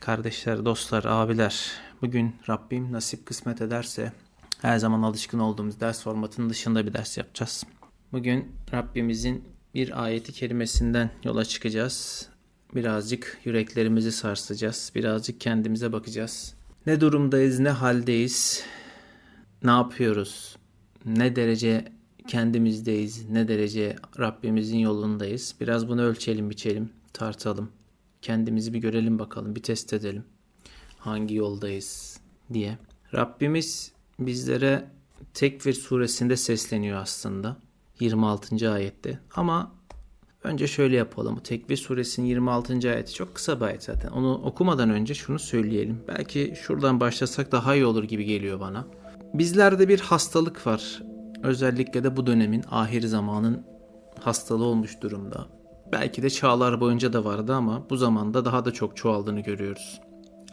Kardeşler, dostlar, abiler. Bugün Rabbim nasip kısmet ederse her zaman alışkın olduğumuz ders formatının dışında bir ders yapacağız. Bugün Rabbimizin bir ayeti kerimesinden yola çıkacağız. Birazcık yüreklerimizi sarsacağız. Birazcık kendimize bakacağız. Ne durumdayız, ne haldeyiz, ne yapıyoruz, ne derece kendimizdeyiz, ne derece Rabbimizin yolundayız. Biraz bunu ölçelim, biçelim, tartalım. Kendimizi bir görelim bakalım, bir test edelim. Hangi yoldayız diye. Rabbimiz bizlere Tekvir suresinde sesleniyor aslında. 26. ayette. Ama önce şöyle yapalım. Tekvir suresinin 26. ayeti çok kısa bir ayet zaten. Onu okumadan önce şunu söyleyelim. Belki şuradan başlasak daha iyi olur gibi geliyor bana. Bizlerde bir hastalık var. Özellikle de bu dönemin ahir zamanın hastalığı olmuş durumda. Belki de çağlar boyunca da vardı ama bu zamanda daha da çok çoğaldığını görüyoruz.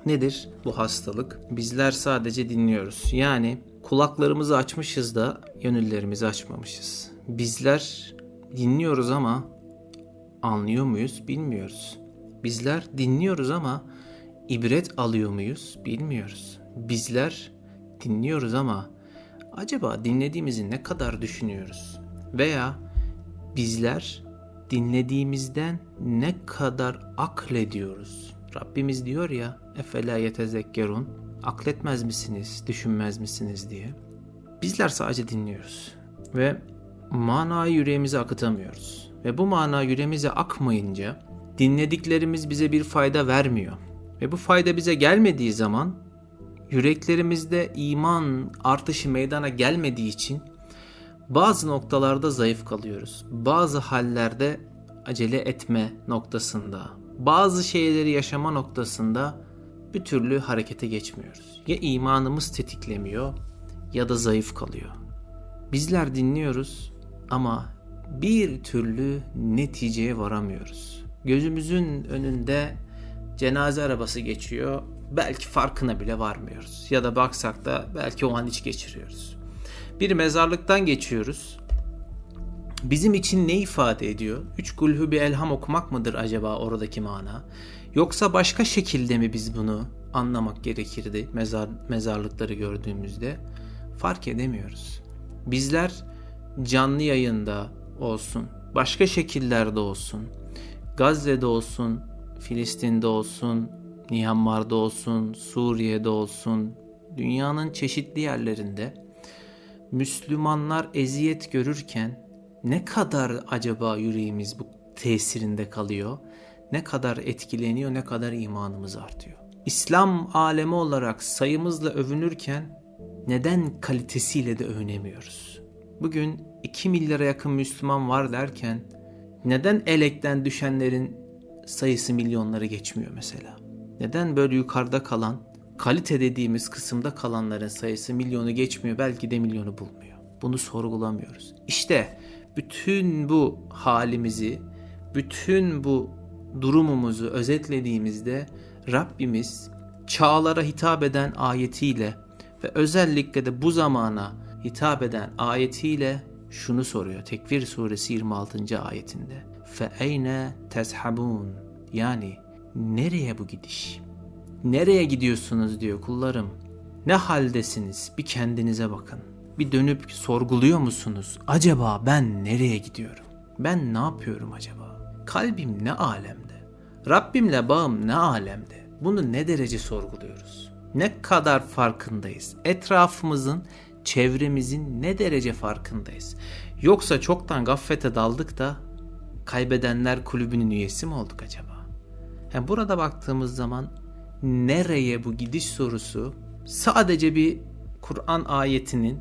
Nedir bu hastalık? Bizler sadece dinliyoruz. Yani kulaklarımızı açmışız da gönüllerimizi açmamışız. Bizler dinliyoruz ama anlıyor muyuz bilmiyoruz. Bizler dinliyoruz ama ibret alıyor muyuz bilmiyoruz. Bizler dinliyoruz ama acaba dinlediğimizi ne kadar düşünüyoruz? Veya bizler dinlediğimizden ne kadar aklediyoruz? Rabbimiz diyor ya efela yetezekkerun akletmez misiniz, düşünmez misiniz diye. Bizler sadece dinliyoruz ve manayı yüreğimize akıtamıyoruz. Ve bu mana yüreğimize akmayınca dinlediklerimiz bize bir fayda vermiyor. Ve bu fayda bize gelmediği zaman yüreklerimizde iman artışı meydana gelmediği için bazı noktalarda zayıf kalıyoruz. Bazı hallerde acele etme noktasında, bazı şeyleri yaşama noktasında bir türlü harekete geçmiyoruz. Ya imanımız tetiklemiyor ya da zayıf kalıyor. Bizler dinliyoruz ama bir türlü neticeye varamıyoruz. Gözümüzün önünde cenaze arabası geçiyor. Belki farkına bile varmıyoruz. Ya da baksak da belki o an hiç geçiriyoruz. Bir mezarlıktan geçiyoruz. Bizim için ne ifade ediyor? Üç kulhü bir elham okumak mıdır acaba oradaki mana? Yoksa başka şekilde mi biz bunu anlamak gerekirdi mezar, mezarlıkları gördüğümüzde? Fark edemiyoruz. Bizler canlı yayında olsun, başka şekillerde olsun, Gazze'de olsun, Filistin'de olsun, Myanmar'da olsun, Suriye'de olsun, dünyanın çeşitli yerlerinde Müslümanlar eziyet görürken ne kadar acaba yüreğimiz bu tesirinde kalıyor? Ne kadar etkileniyor, ne kadar imanımız artıyor? İslam alemi olarak sayımızla övünürken neden kalitesiyle de övünemiyoruz? Bugün 2 milyara yakın Müslüman var derken neden elekten düşenlerin sayısı milyonları geçmiyor mesela? Neden böyle yukarıda kalan, kalite dediğimiz kısımda kalanların sayısı milyonu geçmiyor, belki de milyonu bulmuyor? Bunu sorgulamıyoruz. İşte bütün bu halimizi, bütün bu durumumuzu özetlediğimizde Rabbimiz çağlara hitap eden ayetiyle ve özellikle de bu zamana hitap eden ayetiyle şunu soruyor. Tekvir suresi 26. ayetinde. Fe eyne tezhabun yani nereye bu gidiş? Nereye gidiyorsunuz diyor kullarım. Ne haldesiniz? Bir kendinize bakın. Bir dönüp sorguluyor musunuz? Acaba ben nereye gidiyorum? Ben ne yapıyorum acaba? Kalbim ne alemde? Rabbimle bağım ne alemde? Bunu ne derece sorguluyoruz? Ne kadar farkındayız? Etrafımızın, çevremizin ne derece farkındayız? Yoksa çoktan gaflete daldık da kaybedenler kulübünün üyesi mi olduk acaba? Yani burada baktığımız zaman nereye bu gidiş sorusu sadece bir Kur'an ayetinin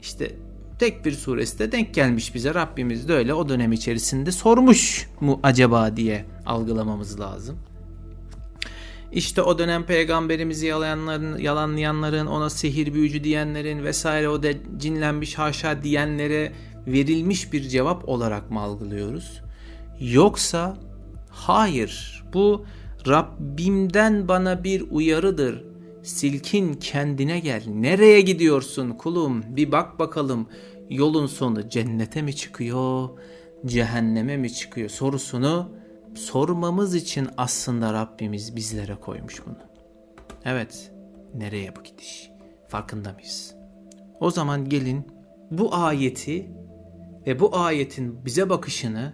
işte tek bir suresi de denk gelmiş bize. Rabbimiz de öyle o dönem içerisinde sormuş mu acaba diye algılamamız lazım. İşte o dönem peygamberimizi yalanlayanların, yalanlayanların, ona sihir büyücü diyenlerin vesaire o da cinlenmiş haşa diyenlere verilmiş bir cevap olarak mı algılıyoruz? Yoksa hayır bu Rabbimden bana bir uyarıdır. Silkin kendine gel. Nereye gidiyorsun kulum? Bir bak bakalım. Yolun sonu cennete mi çıkıyor, cehenneme mi çıkıyor sorusunu sormamız için aslında Rabbimiz bizlere koymuş bunu. Evet, nereye bu gidiş? Farkında mıyız? O zaman gelin bu ayeti ve bu ayetin bize bakışını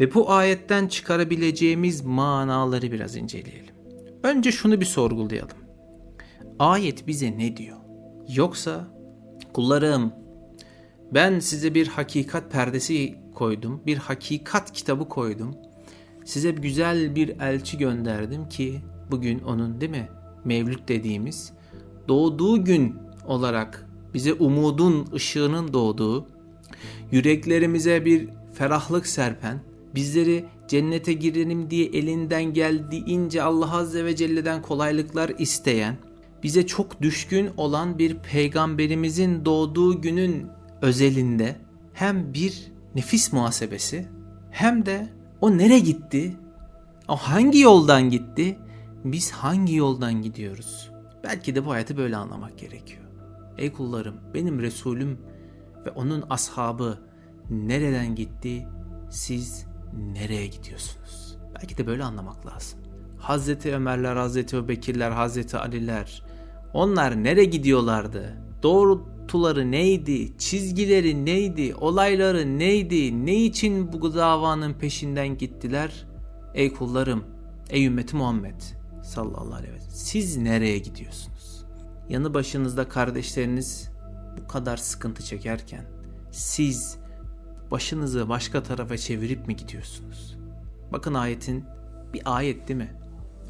ve bu ayetten çıkarabileceğimiz manaları biraz inceleyelim. Önce şunu bir sorgulayalım. Ayet bize ne diyor? Yoksa kullarım ben size bir hakikat perdesi koydum, bir hakikat kitabı koydum. Size güzel bir elçi gönderdim ki bugün onun değil mi? Mevlüt dediğimiz doğduğu gün olarak bize umudun ışığının doğduğu, yüreklerimize bir ferahlık serpen, bizleri cennete girelim diye elinden geldiğince Allah Azze ve Celle'den kolaylıklar isteyen, bize çok düşkün olan bir peygamberimizin doğduğu günün özelinde hem bir nefis muhasebesi hem de o nereye gitti? O hangi yoldan gitti? Biz hangi yoldan gidiyoruz? Belki de bu hayatı böyle anlamak gerekiyor. Ey kullarım, benim Resulüm ve onun ashabı nereden gitti? Siz nereye gidiyorsunuz? Belki de böyle anlamak lazım. Hazreti Ömerler, Hazreti Ebubekirler, Hazreti Aliler onlar nereye gidiyorlardı? Doğrultuları neydi? Çizgileri neydi? Olayları neydi? Ne için bu davanın peşinden gittiler? Ey kullarım, ey ümmeti Muhammed sallallahu aleyhi ve sellem. Siz nereye gidiyorsunuz? Yanı başınızda kardeşleriniz bu kadar sıkıntı çekerken siz başınızı başka tarafa çevirip mi gidiyorsunuz? Bakın ayetin bir ayet değil mi?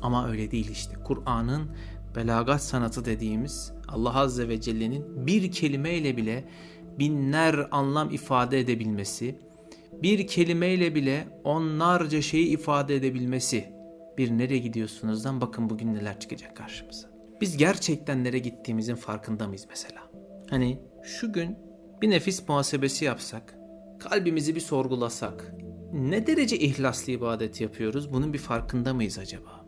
Ama öyle değil işte. Kur'an'ın belagat sanatı dediğimiz Allah Azze ve Celle'nin bir kelimeyle bile binler anlam ifade edebilmesi, bir kelimeyle bile onlarca şeyi ifade edebilmesi. Bir nereye gidiyorsunuzdan bakın bugün neler çıkacak karşımıza. Biz gerçekten nereye gittiğimizin farkında mıyız mesela? Hani şu gün bir nefis muhasebesi yapsak, kalbimizi bir sorgulasak, ne derece ihlaslı ibadet yapıyoruz? Bunun bir farkında mıyız acaba?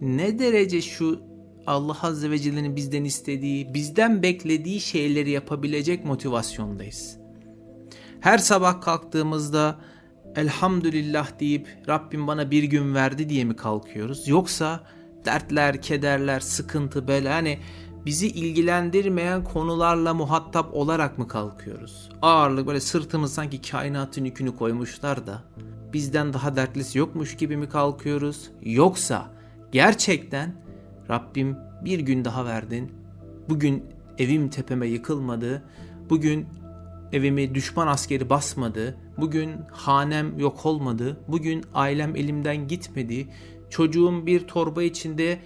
Ne derece şu Allah Azze ve Celle'nin bizden istediği, bizden beklediği şeyleri yapabilecek motivasyondayız. Her sabah kalktığımızda elhamdülillah deyip Rabbim bana bir gün verdi diye mi kalkıyoruz? Yoksa dertler, kederler, sıkıntı, bela hani bizi ilgilendirmeyen konularla muhatap olarak mı kalkıyoruz? Ağırlık böyle sırtımız sanki kainatın yükünü koymuşlar da bizden daha dertlisi yokmuş gibi mi kalkıyoruz? Yoksa gerçekten Rabbim bir gün daha verdin. Bugün evim tepeme yıkılmadı. Bugün evimi düşman askeri basmadı. Bugün hanem yok olmadı. Bugün ailem elimden gitmedi. Çocuğum bir torba içinde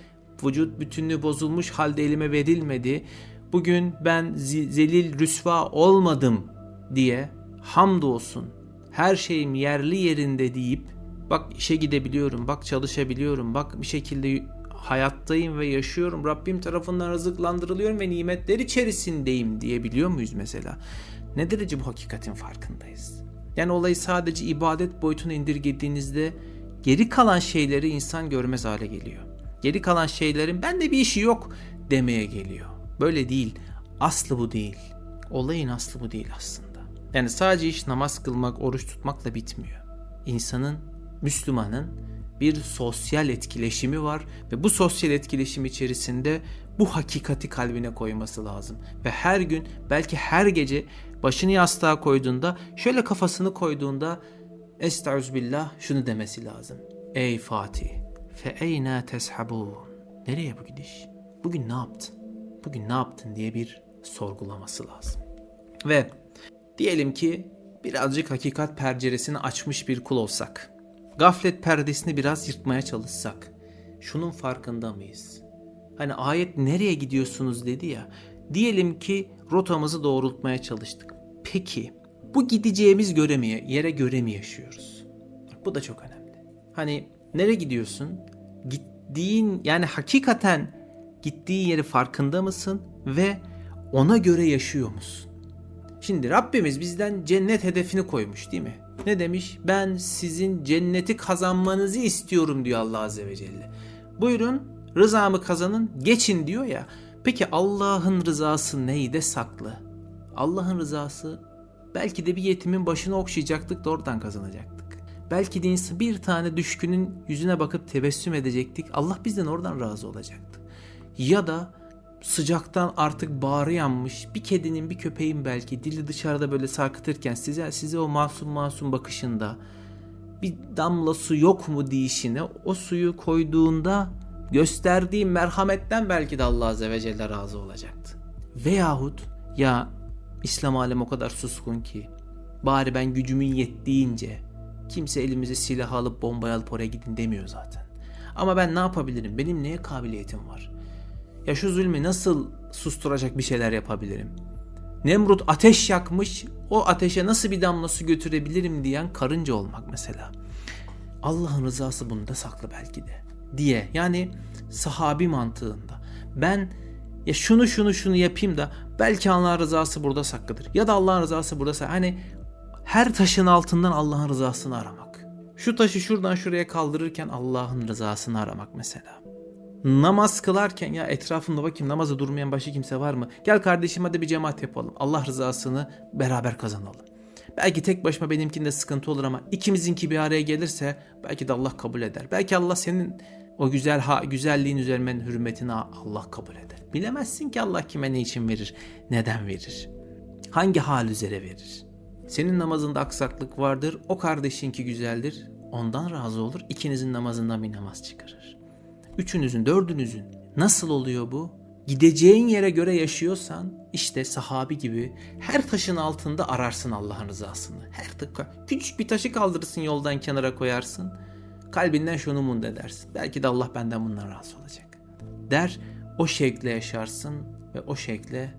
vücut bütünlüğü bozulmuş halde elime verilmedi. Bugün ben zelil rüsva olmadım diye hamdolsun her şeyim yerli yerinde deyip bak işe gidebiliyorum, bak çalışabiliyorum, bak bir şekilde hayattayım ve yaşıyorum. Rabbim tarafından rızıklandırılıyorum ve nimetler içerisindeyim diyebiliyor muyuz mesela? Ne derece bu hakikatin farkındayız? Yani olayı sadece ibadet boyutuna indirgediğinizde geri kalan şeyleri insan görmez hale geliyor. Geri kalan şeylerin bende bir işi yok demeye geliyor. Böyle değil. Aslı bu değil. Olayın aslı bu değil aslında. Yani sadece iş namaz kılmak, oruç tutmakla bitmiyor. İnsanın, Müslümanın bir sosyal etkileşimi var ve bu sosyal etkileşim içerisinde bu hakikati kalbine koyması lazım. Ve her gün belki her gece başını yastığa koyduğunda şöyle kafasını koyduğunda Estağfirullah şunu demesi lazım. Ey Fatih eyna teshabun. Nereye bu gidiş? Bugün ne yaptın? Bugün ne yaptın diye bir sorgulaması lazım. Ve diyelim ki birazcık hakikat penceresini açmış bir kul olsak gaflet perdesini biraz yırtmaya çalışsak şunun farkında mıyız? Hani ayet nereye gidiyorsunuz dedi ya. Diyelim ki rotamızı doğrultmaya çalıştık. Peki bu gideceğimiz göremeye, yere göre mi yaşıyoruz? Bu da çok önemli. Hani nereye gidiyorsun? Gittiğin yani hakikaten gittiği yeri farkında mısın ve ona göre yaşıyor musun? Şimdi Rabbimiz bizden cennet hedefini koymuş değil mi? Ne demiş? Ben sizin cenneti kazanmanızı istiyorum diyor Allah Azze ve Celle. Buyurun rızamı kazanın geçin diyor ya. Peki Allah'ın rızası neyde saklı? Allah'ın rızası belki de bir yetimin başını okşayacaktık da oradan kazanacaktık. Belki de bir tane düşkünün yüzüne bakıp tebessüm edecektik. Allah bizden oradan razı olacaktı. Ya da sıcaktan artık bağrı yanmış bir kedinin bir köpeğin belki dili dışarıda böyle sarkıtırken size size o masum masum bakışında bir damla su yok mu deyişine o suyu koyduğunda gösterdiği merhametten belki de Allah Azze ve Celle razı olacaktı. Veyahut ya İslam alemi o kadar suskun ki bari ben gücümün yettiğince kimse elimize silah alıp bombayı alıp oraya gidin demiyor zaten. Ama ben ne yapabilirim? Benim neye kabiliyetim var? Ya şu zulmü nasıl susturacak bir şeyler yapabilirim? Nemrut ateş yakmış, o ateşe nasıl bir damla su götürebilirim diyen karınca olmak mesela. Allah'ın rızası bunda saklı belki de diye. Yani sahabi mantığında. Ben ya şunu şunu şunu yapayım da belki Allah'ın rızası burada saklıdır. Ya da Allah'ın rızası burada saklı. Hani her taşın altından Allah'ın rızasını aramak. Şu taşı şuradan şuraya kaldırırken Allah'ın rızasını aramak mesela. Namaz kılarken ya etrafımda bakayım namaza durmayan başka kimse var mı? Gel kardeşim hadi bir cemaat yapalım. Allah rızasını beraber kazanalım. Belki tek başıma benimkinde sıkıntı olur ama ikimizinki bir araya gelirse belki de Allah kabul eder. Belki Allah senin o güzel ha, güzelliğin üzerinden hürmetini Allah kabul eder. Bilemezsin ki Allah kime ne için verir, neden verir, hangi hal üzere verir. Senin namazında aksaklık vardır, o kardeşinki güzeldir, ondan razı olur, ikinizin namazından bir namaz çıkarır. Üçünüzün, dördünüzün. Nasıl oluyor bu? Gideceğin yere göre yaşıyorsan işte sahabi gibi her taşın altında ararsın Allah'ın rızasını. Her tıkka küçük bir taşı kaldırırsın yoldan kenara koyarsın. Kalbinden şunu mund edersin. Belki de Allah benden bundan razı olacak. Der o şekle yaşarsın ve o şekle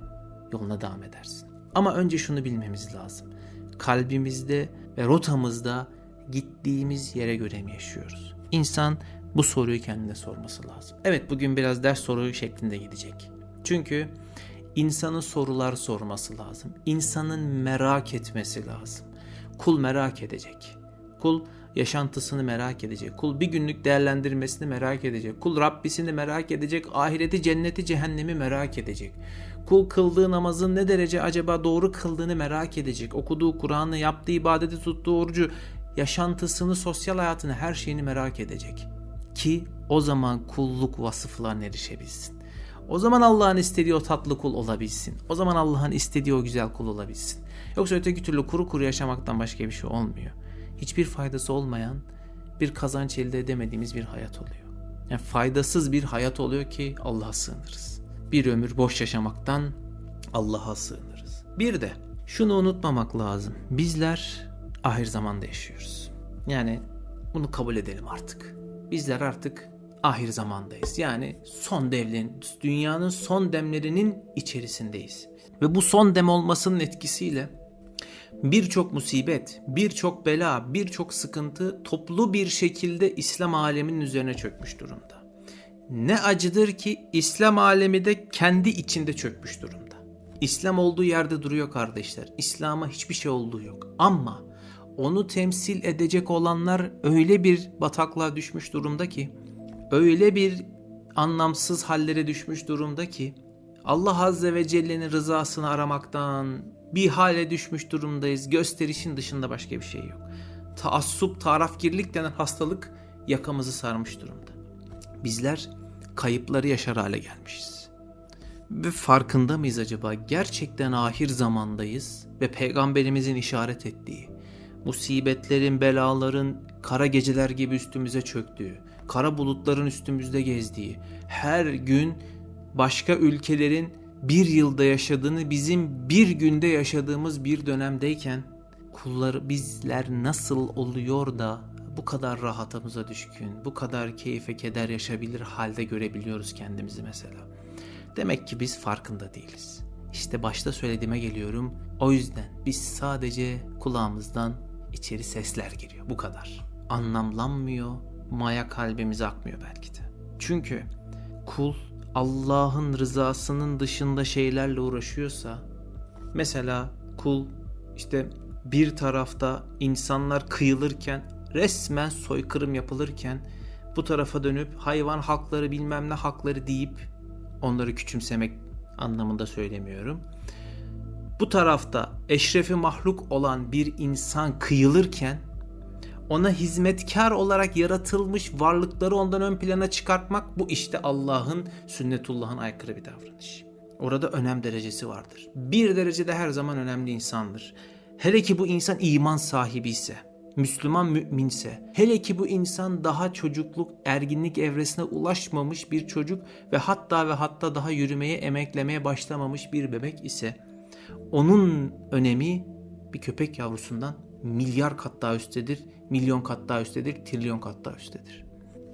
yoluna devam edersin. Ama önce şunu bilmemiz lazım. Kalbimizde ve rotamızda gittiğimiz yere göre mi yaşıyoruz? İnsan bu soruyu kendine sorması lazım. Evet bugün biraz ders soru şeklinde gidecek. Çünkü insanın sorular sorması lazım. İnsanın merak etmesi lazım. Kul merak edecek. Kul yaşantısını merak edecek. Kul bir günlük değerlendirmesini merak edecek. Kul Rabbisini merak edecek. Ahireti, cenneti, cehennemi merak edecek. Kul kıldığı namazın ne derece acaba doğru kıldığını merak edecek. Okuduğu Kur'an'ı, yaptığı ibadeti, tuttuğu orucu, yaşantısını, sosyal hayatını, her şeyini merak edecek. Ki o zaman kulluk vasıflarına erişebilsin. O zaman Allah'ın istediği o tatlı kul olabilsin. O zaman Allah'ın istediği o güzel kul olabilsin. Yoksa öteki türlü kuru kuru yaşamaktan başka bir şey olmuyor. Hiçbir faydası olmayan bir kazanç elde edemediğimiz bir hayat oluyor. Yani faydasız bir hayat oluyor ki Allah'a sığınırız. Bir ömür boş yaşamaktan Allah'a sığınırız. Bir de şunu unutmamak lazım. Bizler ahir zamanda yaşıyoruz. Yani bunu kabul edelim artık. Bizler artık ahir zamandayız. Yani son devlerin, dünyanın son demlerinin içerisindeyiz. Ve bu son dem olmasının etkisiyle birçok musibet, birçok bela, birçok sıkıntı toplu bir şekilde İslam aleminin üzerine çökmüş durumda. Ne acıdır ki İslam alemi de kendi içinde çökmüş durumda. İslam olduğu yerde duruyor kardeşler. İslam'a hiçbir şey olduğu yok. Ama onu temsil edecek olanlar öyle bir bataklığa düşmüş durumda ki, öyle bir anlamsız hallere düşmüş durumda ki, Allah Azze ve Celle'nin rızasını aramaktan bir hale düşmüş durumdayız. Gösterişin dışında başka bir şey yok. Taassup, tarafgirlik denen hastalık yakamızı sarmış durumda. Bizler kayıpları yaşar hale gelmişiz. Ve farkında mıyız acaba? Gerçekten ahir zamandayız ve peygamberimizin işaret ettiği musibetlerin, belaların kara geceler gibi üstümüze çöktüğü, kara bulutların üstümüzde gezdiği, her gün başka ülkelerin bir yılda yaşadığını bizim bir günde yaşadığımız bir dönemdeyken kulları bizler nasıl oluyor da bu kadar rahatımıza düşkün, bu kadar keyfe keder yaşabilir halde görebiliyoruz kendimizi mesela. Demek ki biz farkında değiliz. İşte başta söylediğime geliyorum. O yüzden biz sadece kulağımızdan içeri sesler giriyor. Bu kadar. Anlamlanmıyor, maya kalbimize akmıyor belki de. Çünkü kul Allah'ın rızasının dışında şeylerle uğraşıyorsa mesela kul işte bir tarafta insanlar kıyılırken resmen soykırım yapılırken bu tarafa dönüp hayvan hakları bilmem ne hakları deyip onları küçümsemek anlamında söylemiyorum. Bu tarafta eşrefi mahluk olan bir insan kıyılırken ona hizmetkar olarak yaratılmış varlıkları ondan ön plana çıkartmak bu işte Allah'ın sünnetullah'ın aykırı bir davranış. Orada önem derecesi vardır. Bir derecede her zaman önemli insandır. Hele ki bu insan iman sahibi ise, Müslüman müminse, hele ki bu insan daha çocukluk, erginlik evresine ulaşmamış bir çocuk ve hatta ve hatta daha yürümeye, emeklemeye başlamamış bir bebek ise, onun önemi bir köpek yavrusundan milyar kat daha üsttedir, milyon kat daha üsttedir, trilyon kat daha üsttedir.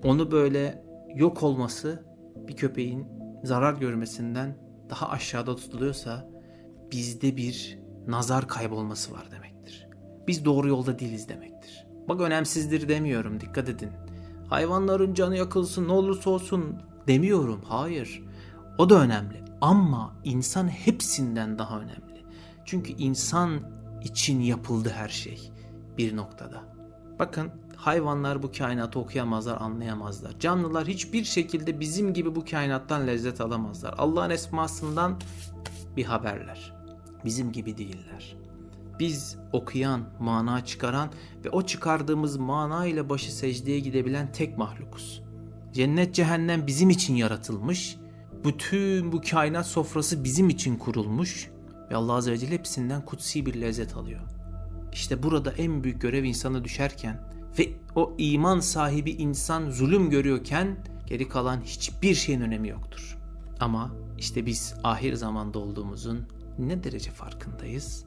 Onu böyle yok olması bir köpeğin zarar görmesinden daha aşağıda tutuluyorsa bizde bir nazar kaybolması var demektir. Biz doğru yolda değiliz demektir. Bak önemsizdir demiyorum dikkat edin. Hayvanların canı yakılsın ne olursa olsun demiyorum. Hayır. O da önemli. Ama insan hepsinden daha önemli. Çünkü insan için yapıldı her şey bir noktada. Bakın hayvanlar bu kainatı okuyamazlar, anlayamazlar. Canlılar hiçbir şekilde bizim gibi bu kainattan lezzet alamazlar. Allah'ın esmasından bir haberler. Bizim gibi değiller. Biz okuyan, mana çıkaran ve o çıkardığımız mana ile başı secdeye gidebilen tek mahlukuz. Cennet cehennem bizim için yaratılmış. Bütün bu kainat sofrası bizim için kurulmuş ve Allah Azze ve Celle hepsinden kutsi bir lezzet alıyor. İşte burada en büyük görev insana düşerken ve o iman sahibi insan zulüm görüyorken geri kalan hiçbir şeyin önemi yoktur. Ama işte biz ahir zamanda olduğumuzun ne derece farkındayız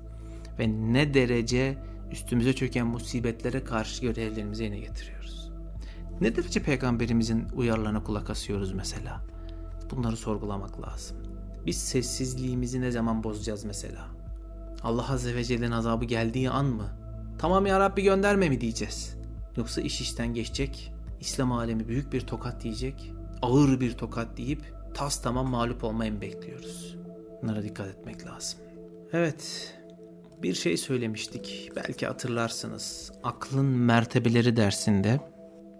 ve ne derece üstümüze çöken musibetlere karşı görevlerimizi yerine getiriyoruz. Ne derece peygamberimizin uyarılarına kulak asıyoruz mesela? Bunları sorgulamak lazım. Biz sessizliğimizi ne zaman bozacağız mesela? Allah Azze ve Celle'nin azabı geldiği an mı? Tamam ya Rabbi gönderme mi diyeceğiz? Yoksa iş işten geçecek, İslam alemi büyük bir tokat diyecek, ağır bir tokat deyip tas tamam mağlup olmayı mı bekliyoruz? Bunlara dikkat etmek lazım. Evet, bir şey söylemiştik. Belki hatırlarsınız. Aklın mertebeleri dersinde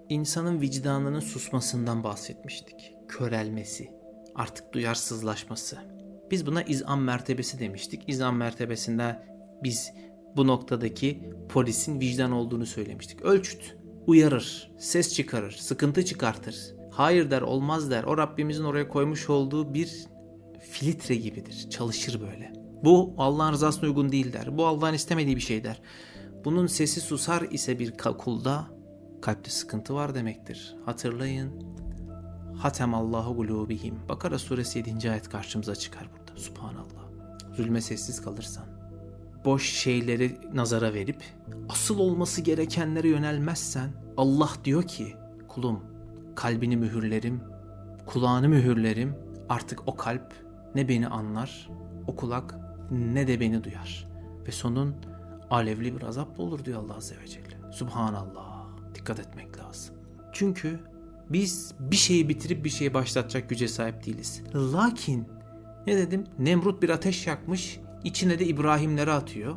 insanın vicdanının susmasından bahsetmiştik. Körelmesi, artık duyarsızlaşması. Biz buna izan mertebesi demiştik. İzan mertebesinde biz bu noktadaki polisin vicdan olduğunu söylemiştik. Ölçüt, uyarır, ses çıkarır, sıkıntı çıkartır. Hayır der, olmaz der. O Rabbimizin oraya koymuş olduğu bir filtre gibidir. Çalışır böyle. Bu Allah'ın rızasına uygun değil der. Bu Allah'ın istemediği bir şey der. Bunun sesi susar ise bir kulda kalpte sıkıntı var demektir. Hatırlayın. Hatem Allahu gulubihim. Bakara suresi 7. ayet karşımıza çıkar burada. Subhanallah. Zulme sessiz kalırsan, boş şeyleri nazara verip asıl olması gerekenlere yönelmezsen Allah diyor ki kulum kalbini mühürlerim, kulağını mühürlerim. Artık o kalp ne beni anlar, o kulak ne de beni duyar. Ve sonun alevli bir azapla olur diyor Allah Azze ve Celle. Subhanallah. Dikkat etmek lazım. Çünkü biz bir şeyi bitirip bir şeyi başlatacak güce sahip değiliz. Lakin ne dedim? Nemrut bir ateş yakmış, içine de İbrahimleri atıyor.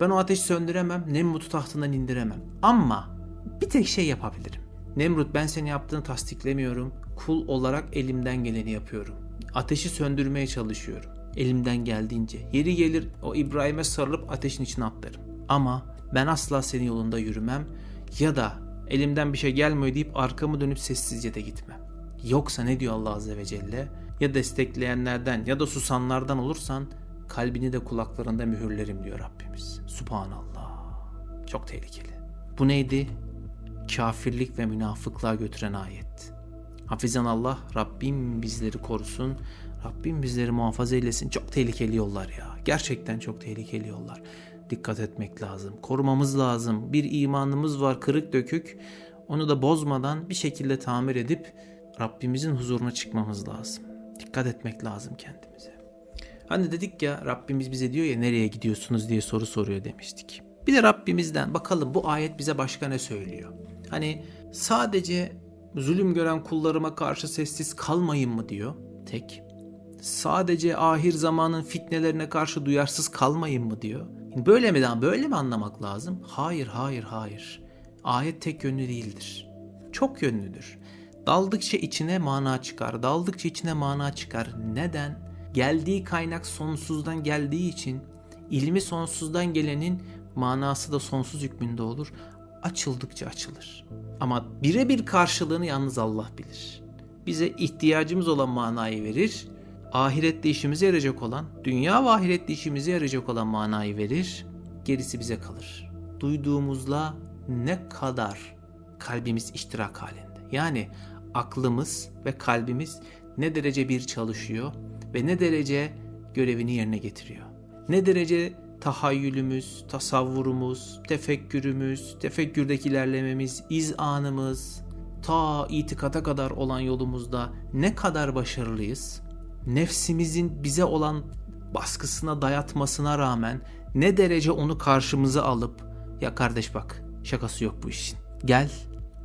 Ben o ateşi söndüremem, Nemrut'u tahtından indiremem. Ama bir tek şey yapabilirim. Nemrut ben seni yaptığını tasdiklemiyorum. Kul olarak elimden geleni yapıyorum. Ateşi söndürmeye çalışıyorum. Elimden geldiğince. Yeri gelir o İbrahim'e sarılıp ateşin içine atlarım. Ama ben asla senin yolunda yürümem ya da elimden bir şey gelmiyor deyip arkamı dönüp sessizce de gitmem. Yoksa ne diyor Allah Azze ve Celle? Ya destekleyenlerden ya da susanlardan olursan kalbini de kulaklarında mühürlerim diyor Rabbimiz. Subhanallah. Çok tehlikeli. Bu neydi? Kafirlik ve münafıklığa götüren ayet. Hafizan Allah Rabbim bizleri korusun. Rabbim bizleri muhafaza eylesin. Çok tehlikeli yollar ya. Gerçekten çok tehlikeli yollar. Dikkat etmek lazım. Korumamız lazım. Bir imanımız var kırık dökük. Onu da bozmadan bir şekilde tamir edip Rabbimizin huzuruna çıkmamız lazım. Dikkat etmek lazım kendimize. Hani dedik ya Rabbimiz bize diyor ya nereye gidiyorsunuz diye soru soruyor demiştik. Bir de Rabbimizden bakalım bu ayet bize başka ne söylüyor? Hani sadece zulüm gören kullarıma karşı sessiz kalmayın mı diyor tek. Sadece ahir zamanın fitnelerine karşı duyarsız kalmayın mı diyor. Böyle mi böyle mi anlamak lazım? Hayır, hayır, hayır. Ayet tek yönlü değildir. Çok yönlüdür. Daldıkça içine mana çıkar. Daldıkça içine mana çıkar. Neden? Geldiği kaynak sonsuzdan geldiği için ilmi sonsuzdan gelenin manası da sonsuz hükmünde olur. açıldıkça açılır. Ama birebir karşılığını yalnız Allah bilir. Bize ihtiyacımız olan manayı verir. Ahirette işimize yarayacak olan, dünya ve ahirette işimize yarayacak olan manayı verir. Gerisi bize kalır. Duyduğumuzla ne kadar kalbimiz iştirak halinde. Yani aklımız ve kalbimiz ne derece bir çalışıyor ve ne derece görevini yerine getiriyor. Ne derece tahayyülümüz, tasavvurumuz, tefekkürümüz, tefekkürdeki ilerlememiz, izanımız, ta itikata kadar olan yolumuzda ne kadar başarılıyız? Nefsimizin bize olan baskısına dayatmasına rağmen ne derece onu karşımıza alıp ya kardeş bak şakası yok bu işin. Gel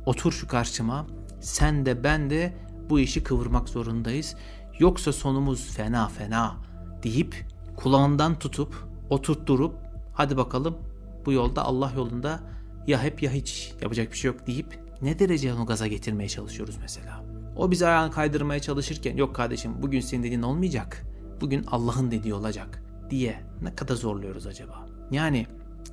otur şu karşıma sen de ben de bu işi kıvırmak zorundayız. Yoksa sonumuz fena fena deyip kulağından tutup oturtturup hadi bakalım bu yolda Allah yolunda ya hep ya hiç yapacak bir şey yok deyip ne derece onu gaza getirmeye çalışıyoruz mesela. O bizi ayağını kaydırmaya çalışırken yok kardeşim bugün senin dediğin olmayacak. Bugün Allah'ın dediği olacak diye ne kadar zorluyoruz acaba? Yani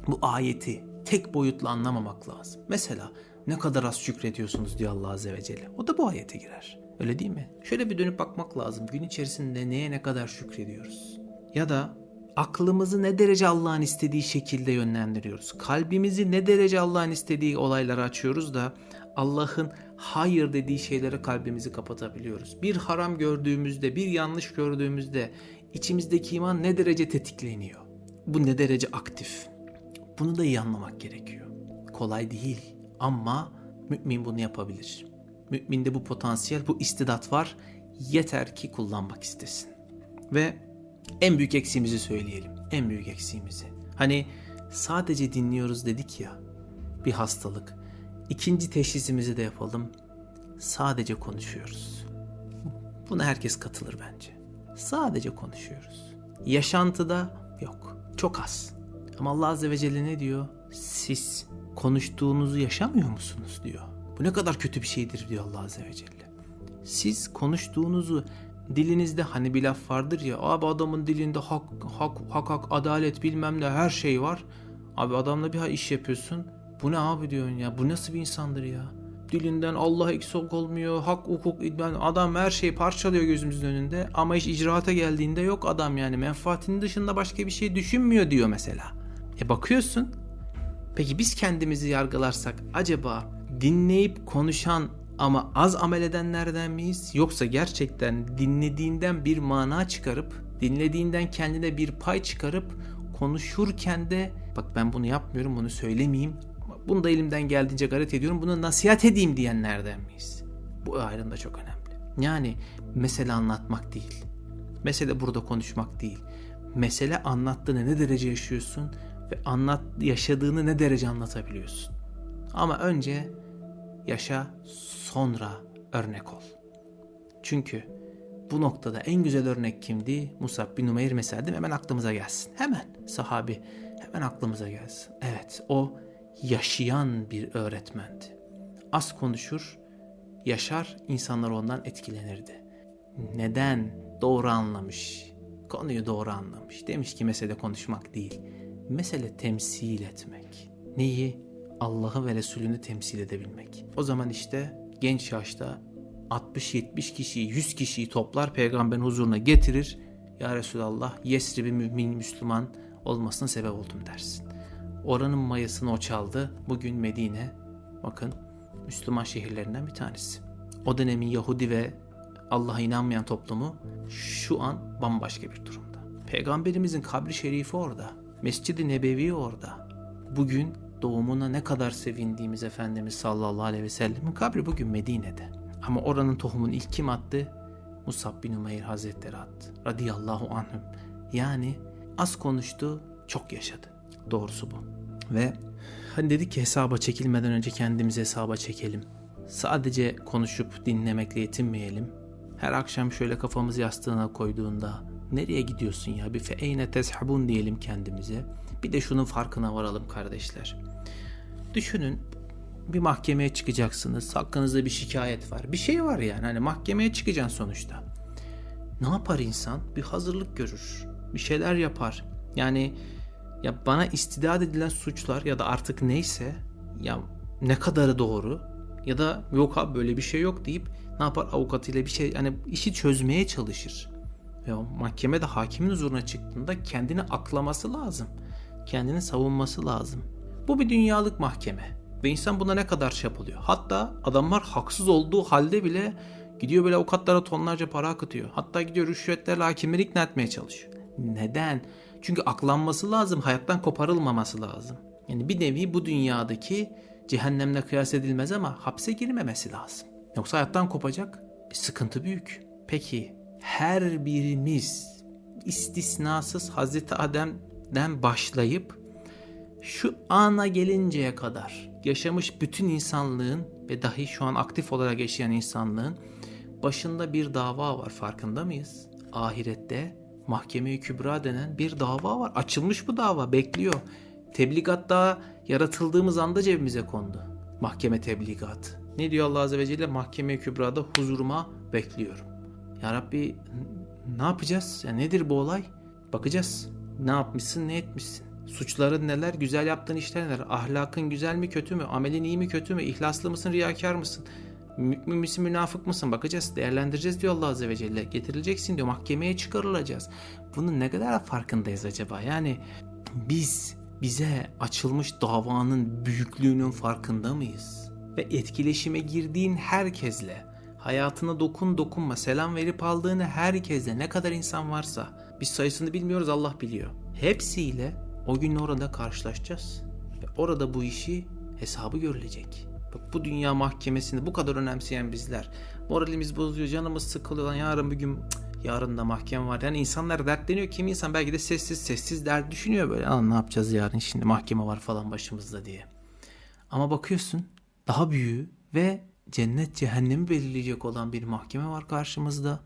bu ayeti tek boyutlu anlamamak lazım. Mesela ne kadar az şükrediyorsunuz diyor Allah Azze ve Celle. O da bu ayete girer. Öyle değil mi? Şöyle bir dönüp bakmak lazım. Gün içerisinde neye ne kadar şükrediyoruz? Ya da aklımızı ne derece Allah'ın istediği şekilde yönlendiriyoruz? Kalbimizi ne derece Allah'ın istediği olaylara açıyoruz da Allah'ın hayır dediği şeylere kalbimizi kapatabiliyoruz. Bir haram gördüğümüzde, bir yanlış gördüğümüzde içimizdeki iman ne derece tetikleniyor? Bu ne derece aktif? Bunu da iyi anlamak gerekiyor. Kolay değil ama mümin bunu yapabilir. Müminde bu potansiyel, bu istidat var. Yeter ki kullanmak istesin. Ve en büyük eksiğimizi söyleyelim. En büyük eksiğimizi. Hani sadece dinliyoruz dedik ya. Bir hastalık. İkinci teşhisimizi de yapalım. Sadece konuşuyoruz. Buna herkes katılır bence. Sadece konuşuyoruz. Yaşantıda yok. Çok az. Ama Allah Azze ve Celle ne diyor? Siz konuştuğunuzu yaşamıyor musunuz diyor. Bu ne kadar kötü bir şeydir diyor Allah Azze ve Celle. Siz konuştuğunuzu dilinizde hani bir laf vardır ya abi adamın dilinde hak hak hak hak adalet bilmem ne her şey var. Abi adamla bir iş yapıyorsun. Bu ne abi diyorsun ya bu nasıl bir insandır ya. Dilinden Allah eksik olmuyor. Hak hukuk yani adam her şeyi parçalıyor gözümüzün önünde. Ama iş icraata geldiğinde yok adam yani menfaatinin dışında başka bir şey düşünmüyor diyor mesela. E bakıyorsun. Peki biz kendimizi yargılarsak acaba dinleyip konuşan ama az amel edenlerden miyiz? Yoksa gerçekten dinlediğinden bir mana çıkarıp, dinlediğinden kendine bir pay çıkarıp konuşurken de bak ben bunu yapmıyorum, bunu söylemeyeyim. Bunu da elimden geldiğince gayret ediyorum. Bunu nasihat edeyim diyenlerden miyiz? Bu ayrım da çok önemli. Yani mesele anlatmak değil. Mesele burada konuşmak değil. Mesele anlattığını ne derece yaşıyorsun ve anlat yaşadığını ne derece anlatabiliyorsun. Ama önce yaşa sonra örnek ol. Çünkü bu noktada en güzel örnek kimdi? Musab bin Umeyr mesela değil mi? Hemen aklımıza gelsin. Hemen sahabi hemen aklımıza gelsin. Evet o yaşayan bir öğretmendi. Az konuşur, yaşar, insanlar ondan etkilenirdi. Neden? Doğru anlamış. Konuyu doğru anlamış. Demiş ki mesele konuşmak değil. Mesele temsil etmek. Neyi? Allah'ı ve Resulünü temsil edebilmek. O zaman işte genç yaşta 60-70 kişiyi, 100 kişiyi toplar peygamberin huzuruna getirir. Ya Resulallah Yesrib'i mümin Müslüman olmasına sebep oldum dersin. Oranın mayasını o çaldı. Bugün Medine bakın Müslüman şehirlerinden bir tanesi. O dönemin Yahudi ve Allah'a inanmayan toplumu şu an bambaşka bir durumda. Peygamberimizin kabri şerifi orada. Mescid-i Nebevi orada. Bugün doğumuna ne kadar sevindiğimiz Efendimiz sallallahu aleyhi ve sellemin kabri bugün Medine'de. Ama oranın tohumun ilk kim attı? Musab bin Umeyr Hazretleri attı. Radiyallahu anhüm. Yani az konuştu, çok yaşadı. Doğrusu bu. Ve hani dedik ki hesaba çekilmeden önce kendimizi hesaba çekelim. Sadece konuşup dinlemekle yetinmeyelim. Her akşam şöyle kafamızı yastığına koyduğunda nereye gidiyorsun ya bir feeyne tezhabun diyelim kendimize. Bir de şunun farkına varalım kardeşler. Düşünün bir mahkemeye çıkacaksınız. Hakkınızda bir şikayet var. Bir şey var yani. Hani mahkemeye çıkacaksın sonuçta. Ne yapar insan? Bir hazırlık görür. Bir şeyler yapar. Yani ya bana istidat edilen suçlar ya da artık neyse ya ne kadarı doğru ya da yok abi böyle bir şey yok deyip ne yapar avukatıyla bir şey yani işi çözmeye çalışır. O mahkemede hakimin huzuruna çıktığında kendini aklaması lazım. Kendini savunması lazım. Bu bir dünyalık mahkeme. Ve insan buna ne kadar şey. Hatta adamlar haksız olduğu halde bile gidiyor böyle avukatlara tonlarca para akıtıyor. Hatta gidiyor rüşvetlerle hakimleri ikna etmeye çalışıyor. Neden? Çünkü aklanması lazım, hayattan koparılmaması lazım. Yani bir nevi bu dünyadaki cehennemle kıyas edilmez ama hapse girmemesi lazım. Yoksa hayattan kopacak. E, sıkıntı büyük. Peki her birimiz istisnasız Hazreti Adem'den başlayıp şu ana gelinceye kadar yaşamış bütün insanlığın ve dahi şu an aktif olarak yaşayan insanlığın başında bir dava var farkında mıyız? Ahirette mahkeme-i kübra denen bir dava var. Açılmış bu dava bekliyor. Tebligat daha yaratıldığımız anda cebimize kondu. Mahkeme tebligat. Ne diyor Allah Azze ve Celle? Mahkeme-i kübrada huzuruma bekliyorum. Ya Rabbi ne yapacağız? Ya nedir bu olay? Bakacağız. Ne yapmışsın, ne etmişsin? Suçların neler, güzel yaptığın işler neler? Ahlakın güzel mi, kötü mü? Amelin iyi mi, kötü mü? İhlaslı mısın, riyakar mısın? Mümin misin, münafık mısın? Bakacağız, değerlendireceğiz diyor Allah Azze ve Celle. Getirileceksin diyor, mahkemeye çıkarılacağız. Bunun ne kadar farkındayız acaba? Yani biz bize açılmış davanın büyüklüğünün farkında mıyız? Ve etkileşime girdiğin herkesle, hayatına dokun dokunma, selam verip aldığını herkesle ne kadar insan varsa, biz sayısını bilmiyoruz Allah biliyor. Hepsiyle o gün orada karşılaşacağız. Ve orada bu işi hesabı görülecek. Bu dünya mahkemesini bu kadar önemseyen bizler. Moralimiz bozuyor, canımız sıkılıyor. Lan yarın bir gün yarın da mahkeme var. Yani insanlar dertleniyor. Kimi insan belki de sessiz sessiz dert düşünüyor böyle. Lan ne yapacağız yarın şimdi mahkeme var falan başımızda diye. Ama bakıyorsun daha büyüğü ve cennet cehennemi belirleyecek olan bir mahkeme var karşımızda.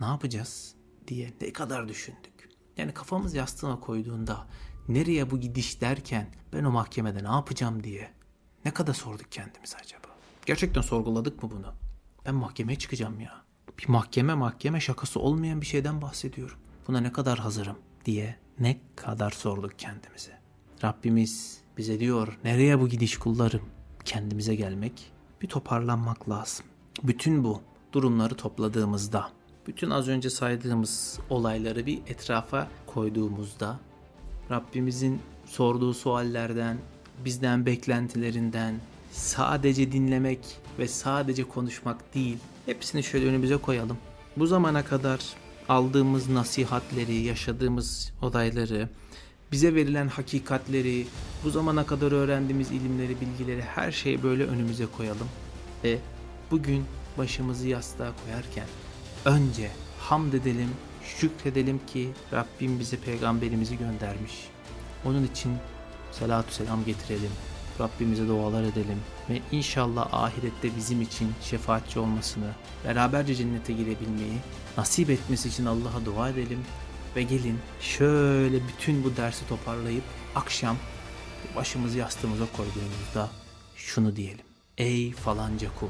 Ne yapacağız diye ne kadar düşündük. Yani kafamız yastığına koyduğunda nereye bu gidiş derken ben o mahkemede ne yapacağım diye ne kadar sorduk kendimize acaba? Gerçekten sorguladık mı bunu? Ben mahkemeye çıkacağım ya. Bir mahkeme mahkeme şakası olmayan bir şeyden bahsediyorum. Buna ne kadar hazırım diye ne kadar sorduk kendimize. Rabbimiz bize diyor nereye bu gidiş kullarım? Kendimize gelmek, bir toparlanmak lazım. Bütün bu durumları topladığımızda, bütün az önce saydığımız olayları bir etrafa koyduğumuzda Rabbimizin sorduğu suallerden, bizden beklentilerinden sadece dinlemek ve sadece konuşmak değil, hepsini şöyle önümüze koyalım. Bu zamana kadar aldığımız nasihatleri, yaşadığımız olayları, bize verilen hakikatleri, bu zamana kadar öğrendiğimiz ilimleri, bilgileri her şeyi böyle önümüze koyalım ve bugün başımızı yastığa koyarken önce hamd edelim, şükredelim ki Rabbim bize peygamberimizi göndermiş. Onun için salatü selam getirelim. Rabbimize dualar edelim ve inşallah ahirette bizim için şefaatçi olmasını, beraberce cennete girebilmeyi nasip etmesi için Allah'a dua edelim ve gelin şöyle bütün bu dersi toparlayıp akşam başımızı yastığımıza koyduğumuzda şunu diyelim. Ey falanca kul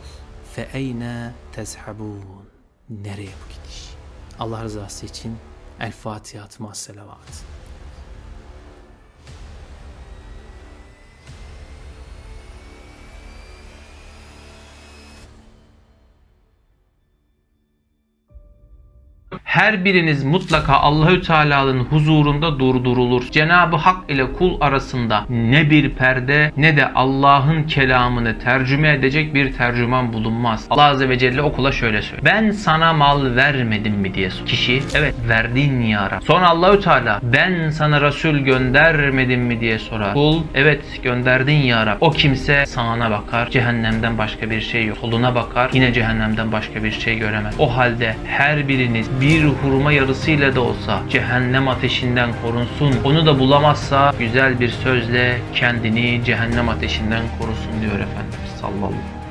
fe eyne tezhabun nereye bu gidiş? Allah rızası için El Fatiha selavat. Her biriniz mutlaka Allahü Teala'nın huzurunda durdurulur. Cenabı Hak ile kul arasında ne bir perde ne de Allah'ın kelamını tercüme edecek bir tercüman bulunmaz. Allah Azze ve Celle o kula şöyle söylüyor. Ben sana mal vermedim mi diye sor. Kişi evet verdin ya Rab. Sonra Allahü Teala ben sana Resul göndermedim mi diye sorar. Kul evet gönderdin ya Rab. O kimse sağına bakar. Cehennemden başka bir şey yok. Soluna bakar. Yine cehennemden başka bir şey göremez. O halde her biriniz bir hurma yarısıyla da olsa cehennem ateşinden korunsun. Onu da bulamazsa güzel bir sözle kendini cehennem ateşinden korusun diyor Efendimiz sallallahu aleyhi ve sellem.